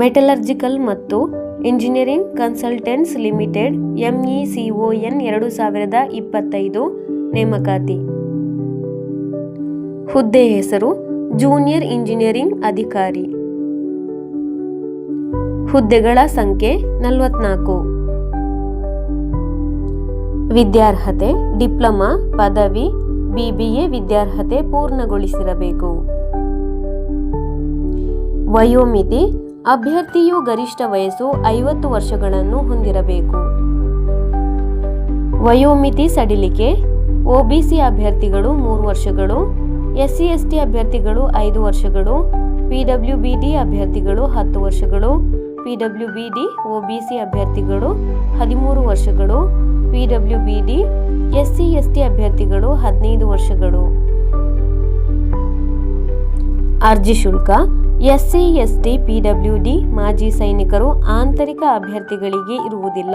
Metallurgical ಮತ್ತು engineering consultants limited ಎಂಇಸಿಒಎನ್ ಎರಡು ಸಾವಿರದ ಇಪ್ಪತ್ತೈದು ನೇಮಕಾತಿ. ಹುದ್ದೆ ಹೆಸರು ಜೂನಿಯರ್ ಇಂಜಿನಿಯರಿಂಗ್ ಅಧಿಕಾರಿ. ಹುದ್ದೆಗಳ ಸಂಖ್ಯೆ ನಲವತ್ನಾಲ್ಕು. ವಿದ್ಯಾರ್ಹತೆ, ಡಿಪ್ಲೊಮಾ, ಪದವಿ, ಬಿಬಿಎ ವಿದ್ಯಾರ್ಹತೆ ಪೂರ್ಣಗೊಳಿಸಿರಬೇಕು. ವಯೋಮಿತಿ ಅಭ್ಯರ್ಥಿಯು ಗರಿಷ್ಠ ವಯಸ್ಸು ಐವತ್ತು ವರ್ಷಗಳನ್ನು ಹೊಂದಿರಬೇಕು. ವಯೋಮಿತಿ ಸಡಿಲಿಕೆ, ಒಬಿಸಿ ಅಭ್ಯರ್ಥಿಗಳು ಮೂರು ವರ್ಷಗಳು ಎಸ್ಸಿ ಎಸ್ಟಿ ಅಭ್ಯರ್ಥಿಗಳು ಐದು ವರ್ಷಗಳು ಪಿಡಬ್ಲ್ಯೂ ಬಿ ಡಿ ಅಭ್ಯರ್ಥಿಗಳು ಹತ್ತು ವರ್ಷಗಳು, ಪಿಡಬ್ಲ್ಯೂಬಿಡಿ, ಒಬಿಸಿ ಅಭ್ಯರ್ಥಿಗಳು ಹದಿಮೂರು ವರ್ಷಗಳು P W B D S C S T ಅಭ್ಯರ್ಥಿಗಳು ಹದಿನೈದು ವರ್ಷಗಳು. ಅರ್ಜಿ ಶುಲ್ಕ ಎಸ್ಸಿ, ಎಸ್ಟಿ ಪಿಡಬ್ಲ್ಯೂಡಿ ಮಾಜಿ ಸೈನಿಕರು ಆಂತರಿಕ ಅಭ್ಯರ್ಥಿಗಳಿಗೆ ಇರುವುದಿಲ್ಲ.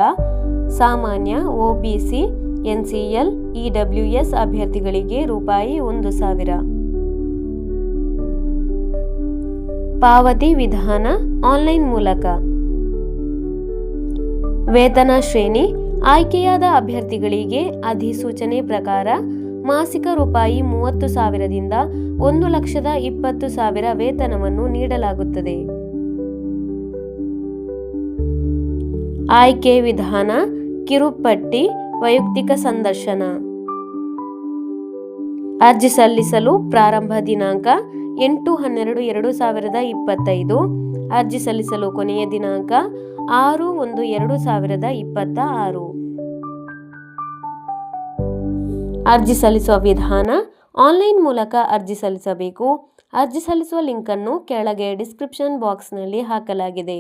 ಸಾಮಾನ್ಯ ಒಬಿಸಿ ಎನ್ಸಿಎಲ್ ಇಡಬ್ಲ್ಯೂಎಸ್ ಅಭ್ಯರ್ಥಿಗಳಿಗೆ ರೂಪಾಯಿ ಒಂದು ಸಾವಿರ. ಪಾವತಿ ವಿಧಾನ ಆನ್ಲೈನ್ ಮೂಲಕ. ವೇತನ ಶ್ರೇಣಿ ಆಯ್ಕೆಯಾದ ಅಭ್ಯರ್ಥಿಗಳಿಗೆ ಅಧಿಸೂಚನೆ ಪ್ರಕಾರ ಮಾಸಿಕ ರೂಪಾಯಿ ಮೂವತ್ತು ಸಾವಿರದಿಂದ ಒಂದು ಲಕ್ಷದ ಇಪ್ಪತ್ತು ಸಾವಿರ ವೇತನವನ್ನು ನೀಡಲಾಗುತ್ತದೆ. ಆಯ್ಕೆ ವಿಧಾನ, ಕಿರುಪಟ್ಟಿ, ವೈಯಕ್ತಿಕ ಸಂದರ್ಶನ. ಅರ್ಜಿ ಸಲ್ಲಿಸಲು ಪ್ರಾರಂಭ ದಿನಾಂಕ ಎಂಟು ಹನ್ನೆರಡು ಎರಡು ಸಾವಿರದ ಇಪ್ಪತ್ತೈದು. ಅರ್ಜಿ ಸಲ್ಲಿಸಲು ಕೊನೆಯ ದಿನಾಂಕ ಆರು ಒಂದು ಎರಡು ಸಾವಿರದ ಇಪ್ಪತ್ತ ಆರು. ಅರ್ಜಿ ಸಲ್ಲಿಸುವ ವಿಧಾನ ಆನ್ಲೈನ್ ಮೂಲಕ ಅರ್ಜಿ ಸಲ್ಲಿಸಬೇಕು. ಅರ್ಜಿ ಸಲ್ಲಿಸುವ ಲಿಂಕನ್ನು ಕೆಳಗೆ ಡಿಸ್ಕ್ರಿಪ್ಷನ್ ಬಾಕ್ಸ್ನಲ್ಲಿ ಹಾಕಲಾಗಿದೆ.